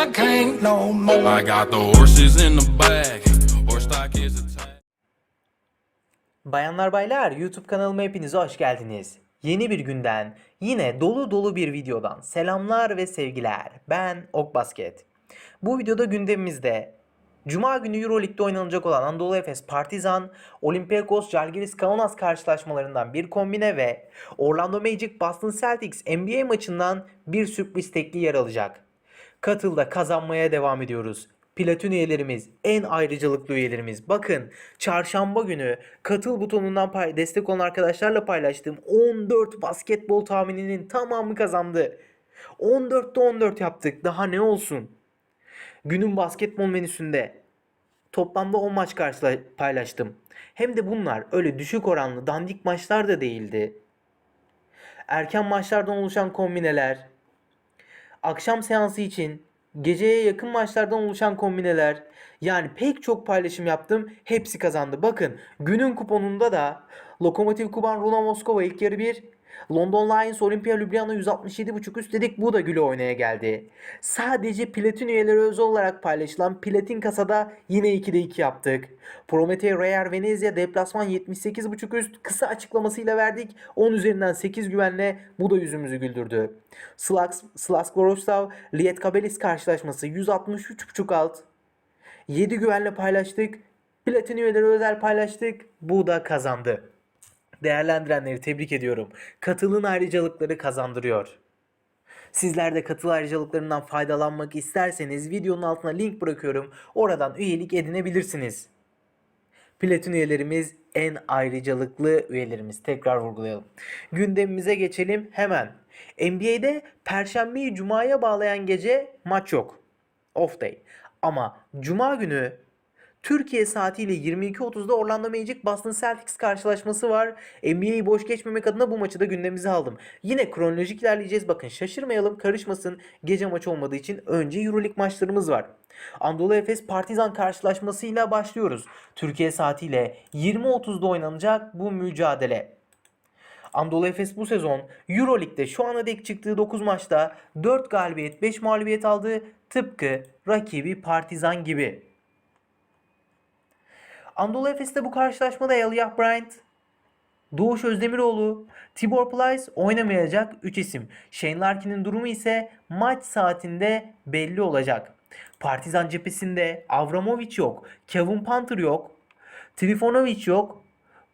I can't no more. I got the horses in the back. Horse stock is attached. Bayanlar baylar YouTube kanalıma hepinize hoş geldiniz. Yeni bir günden yine dolu dolu bir videodan selamlar ve sevgiler. Ben Ok Basket. Bu videoda gündemimizde Cuma günü Euroleague'de oynanacak olan Anadolu Efes Partizan, Olympiakos Žalgiris Kaunas karşılaşmalarından bir kombine ve Orlando Magic Boston Celtics NBA maçından bir sürpriz tekli yer alacak. Katıl'da kazanmaya devam ediyoruz. Platin üyelerimiz, en ayrıcalıklı üyelerimiz. Bakın çarşamba günü katıl butonundan pay destek olan arkadaşlarla paylaştığım 14 basketbol tahmininin tamamı kazandı. 14'te 14 yaptık. Daha ne olsun? Günün basketbol menüsünde toplamda 10 maç karşıla paylaştım. Hem de bunlar öyle düşük oranlı dandik maçlar da değildi. Erken maçlardan oluşan kombineler, akşam seansı için geceye yakın maçlardan oluşan kombineler yani pek çok paylaşım yaptım hepsi kazandı. Bakın günün kuponunda da Lokomotiv Kuban Runa Moskova ilk yarı 1 London Lions Olimpia Ljubljana 167.5 üst dedik bu da güle oynaya geldi. Sadece platin üyeleri özel olarak paylaşılan platin kasada yine 2'de 2 yaptık. Prometeo Reyer Venezia deplasman 78.5 üst kısa açıklamasıyla verdik. 10 üzerinden 8 güvenle bu da yüzümüzü güldürdü. Slaks, Slask Vorosław Lietkabelis karşılaşması 163.5 alt. 7 güvenle paylaştık. Platin üyeleri özel paylaştık. Bu da kazandı. Değerlendirenleri tebrik ediyorum. Katılın ayrıcalıkları kazandırıyor. Sizler de katıl ayrıcalıklarından faydalanmak isterseniz videonun altına link bırakıyorum. Oradan üyelik edinebilirsiniz. Platin üyelerimiz en ayrıcalıklı üyelerimiz. Tekrar vurgulayalım. Gündemimize geçelim hemen. NBA'de Perşembeyi Cuma'ya bağlayan gece maç yok. Off day. Ama Cuma günü Türkiye saatiyle 22.30'da Orlando Magic Boston Celtics karşılaşması var. NBA'yi boş geçmemek adına bu maçı da gündemimize aldım. Yine kronolojik ilerleyeceğiz. Bakın şaşırmayalım, karışmasın. Gece maç olmadığı için önce Euroleague maçlarımız var. Anadolu Efes Partizan karşılaşmasıyla başlıyoruz. Türkiye saatiyle 20.30'da oynanacak bu mücadele. Anadolu Efes bu sezon Euroleague'de şu ana dek çıktığı 9 maçta 4 galibiyet 5 mağlubiyet aldı. Tıpkı rakibi Partizan gibi. Anadolu Efes'te bu karşılaşmada Elijah Bryant, Doğuş Özdemiroğlu, Tibor Plyce oynamayacak 3 isim. Shane Larkin'in durumu ise maç saatinde belli olacak. Partizan cephesinde Avramovic yok, Kevin Panther yok, Trifonovic yok.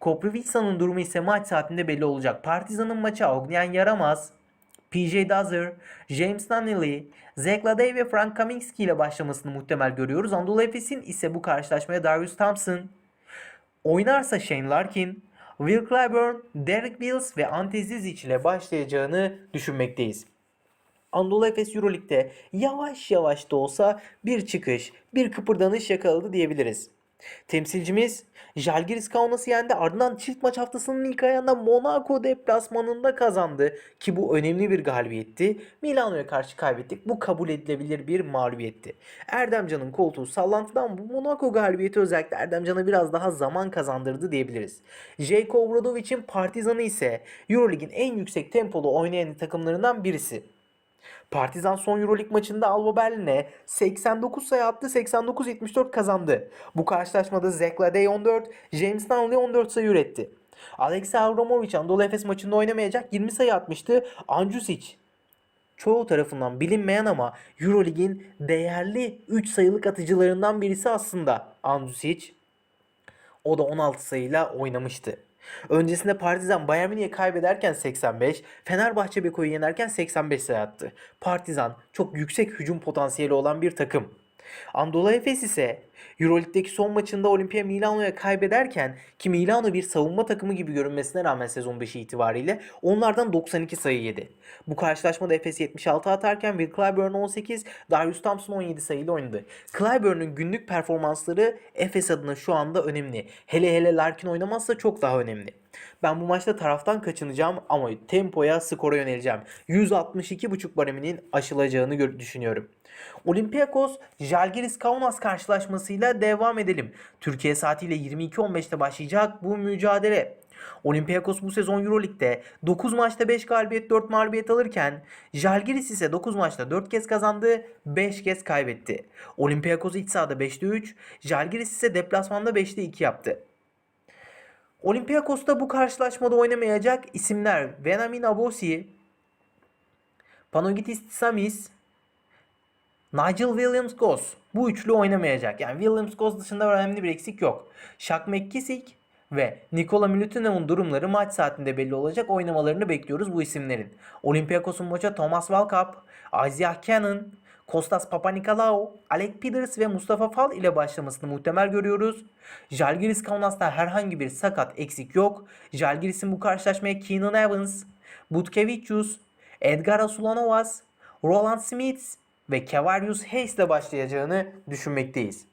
Koprivica'nın durumu ise maç saatinde belli olacak. Partizan'ın maça Ognian Yaramaz, PJ Dozier, James Nunnally, Zach Ladey ve Frank Kaminsky ile başlamasını muhtemel görüyoruz. Anadolu Efes'in ise bu karşılaşmaya Darius Thompson, oynarsa Shane Larkin, Will Clyburn, Derek Bills ve Ante Zizic ile başlayacağını düşünmekteyiz. Anadolu Efes Euroleague'de yavaş yavaş da olsa bir çıkış, bir kıpırdanış yakaladı diyebiliriz. Temsilcimiz Žalgiris Kaunas'ı yendi. Ardından çift maç haftasının ilk ayağında Monaco deplasmanında kazandı. Ki bu önemli bir galibiyetti. Milano'ya karşı kaybettik. Bu kabul edilebilir bir mağlubiyetti. Erdemcan'ın koltuğu sallantıdan bu Monaco galibiyeti özellikle Erdemcan'a biraz daha zaman kazandırdı diyebiliriz. Jayko Obradovic'in Partizan'ı ise Euroleague'in en yüksek tempolu oynayan takımlarından birisi. Partizan son Euroleague maçında Alba Berlin'e 89 sayı attı 89-74 kazandı. Bu karşılaşmada Zach Ladey 14, James Nunnally 14 sayı üretti. Alexey Avramovic Anadolu Efes maçında oynamayacak 20 sayı atmıştı. Anjusic çoğu tarafından bilinmeyen ama Euroleague'in değerli 3 sayılık atıcılarından birisi aslında Anjusic. O da 16 sayıyla oynamıştı. Öncesinde Partizan Bayern Münih'e kaybederken 85, Fenerbahçe Beko'yu yenerken 85 sayı attı. Partizan çok yüksek hücum potansiyeli olan bir takım. Anadolu Efes ise Euroleague'deki son maçında Olimpia Milano'ya kaybederken ki Milano bir savunma takımı gibi görünmesine rağmen sezon 5'i itibariyle onlardan 92 sayı yedi. Bu karşılaşmada Efes 76 atarken Will Clyburn 18, Darius Thompson 17 sayıyla oynadı. Clyburn'un günlük performansları Efes adına şu anda önemli. Hele hele Larkin oynamazsa çok daha önemli. Ben bu maçta taraftan kaçınacağım ama tempoya, skora yöneleceğim. 162.5 bareminin aşılacağını düşünüyorum. Olympiakos Žalgiris Kaunas karşılaşmasıyla devam edelim. Türkiye saatiyle 22.15'te başlayacak bu mücadele. Olympiakos bu sezon Euroleague'de 9 maçta 5 galibiyet 4 mağlubiyet alırken Žalgiris ise 9 maçta 4 kez kazandı 5 kez kaybetti. Olympiakos iç sahada 5'te 3, Žalgiris ise deplasmanda 5'te 2 yaptı. Olympiakos'ta bu karşılaşmada oynamayacak isimler Venamin Abosi, Panagitis Samis, Nigel Williams-Goss bu üçlü oynamayacak. Yani Williams-Goss dışında önemli bir eksik yok. Shaq McKissick ve Nikola Milutinov'un durumları maç saatinde belli olacak. Oynamalarını bekliyoruz bu isimlerin. Olympiakos'un maça Thomas Walkup, Isaiah Cannon, Kostas Papanikolaou, Alec Peters ve Mustafa Fal ile başlamasını muhtemel görüyoruz. Žalgiris Kaunas'ta herhangi bir sakat eksik yok. Žalgiris'in bu karşılaşmaya Keenan Evans, Butkevicius, Edgar Asulanovas, Roland Smith ve Kevarius Hayes ile başlayacağını düşünmekteyiz.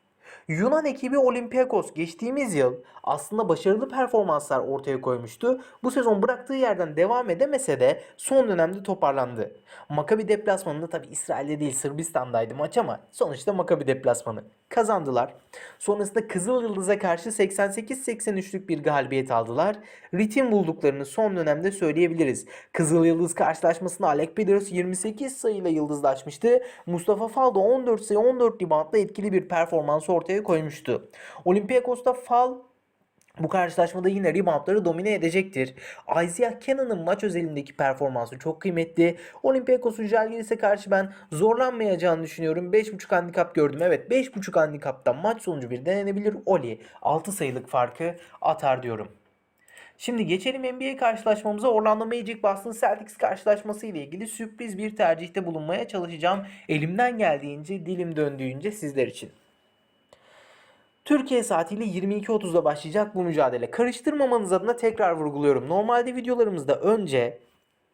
Yunan ekibi Olympiakos geçtiğimiz yıl aslında başarılı performanslar ortaya koymuştu. Bu sezon bıraktığı yerden devam edemese de son dönemde toparlandı. Maccabi deplasmanında tabi İsrail'de değil Sırbistan'daydı maç ama sonuçta Maccabi deplasmanı. Kazandılar. Sonrasında Kızıl Yıldız'a karşı 88-83'lük bir galibiyet aldılar. Ritim bulduklarını son dönemde söyleyebiliriz. Kızıl Yıldız karşılaşmasında Alec Peters 28 sayıyla yıldızlaşmıştı. Mustafa Fal da 14 sayı 14 reboundla etkili bir performans ortaya koymuştu. Olympiakos'ta Fal bu karşılaşmada yine reboundları domine edecektir. Isaiah Cannon'ın maç özelindeki performansı çok kıymetli. Olympiakos'un Žalgiris'e karşı ben zorlanmayacağını düşünüyorum. 5.5 handikap gördüm. Evet 5.5 handikaptan maç sonucu bir denenebilir. Oli 6 sayılık farkı atar diyorum. Şimdi geçelim NBA karşılaşmamıza. Orlando Magic Boston Celtics karşılaşması ile ilgili sürpriz bir tercihte bulunmaya çalışacağım. Elimden geldiğince, dilim döndüğünce sizler için. Türkiye saatiyle 22.30'da başlayacak bu mücadele. Karıştırmamanız adına tekrar vurguluyorum. Normalde videolarımızda önce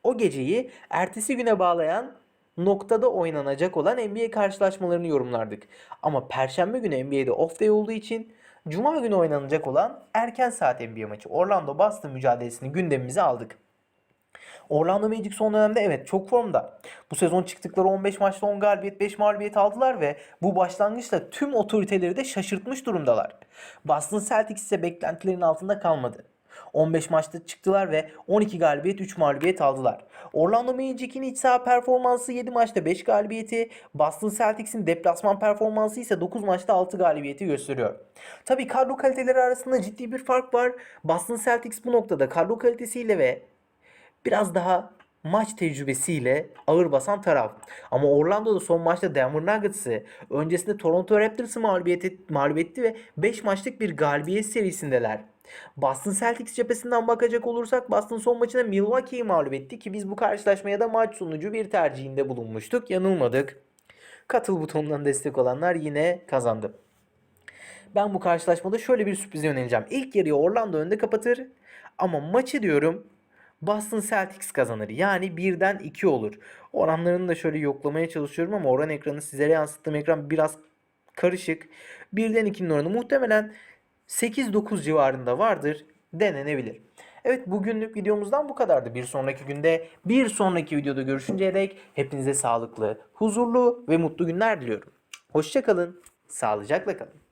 o geceyi ertesi güne bağlayan noktada oynanacak olan NBA karşılaşmalarını yorumlardık. Ama perşembe günü NBA'de off day olduğu için cuma günü oynanacak olan erken saat NBA maçı Orlando Boston mücadelesini gündemimize aldık. Orlando Magic son dönemde evet çok formda. Bu sezon çıktıkları 15 maçta 10 galibiyet 5 mağlubiyet aldılar ve bu başlangıçla tüm otoriteleri de şaşırtmış durumdalar. Boston Celtics ise beklentilerin altında kalmadı. 15 maçta çıktılar ve 12 galibiyet 3 mağlubiyet aldılar. Orlando Magic'in iç saha performansı 7 maçta 5 galibiyeti, Boston Celtics'in deplasman performansı ise 9 maçta 6 galibiyeti gösteriyor. Tabii kadro kaliteleri arasında ciddi bir fark var. Boston Celtics bu noktada kadro kalitesiyle ve biraz daha maç tecrübesiyle ağır basan taraf. Ama Orlando'da son maçta Denver Nuggets'ı, öncesinde Toronto Raptors'ı mağlubiyet, et- mağlup etti ve 5 maçlık bir galibiyet serisindeler. Boston Celtics cephesinden bakacak olursak Boston son maçında Milwaukee'yi mağlup etti ki biz bu karşılaşmaya da maç sonucu bir tercihinde bulunmuştuk. Yanılmadık. Katıl butonundan destek olanlar yine kazandı. Ben bu karşılaşmada şöyle bir sürprize yöneleceğim. İlk yarıyı Orlando önde kapatır ama maçı diyorum Boston Celtics kazanır. Yani birden 2 olur. Oranlarını da şöyle yoklamaya çalışıyorum ama oran ekranı sizlere yansıttığım ekran biraz karışık. Birden 2'nin oranı muhtemelen 8-9 civarında vardır. Denenebilir. Evet bugünlük videomuzdan bu kadardı. Bir sonraki günde bir sonraki videoda görüşünceye dek hepinize sağlıklı, huzurlu ve mutlu günler diliyorum. Hoşçakalın, sağlıcakla kalın.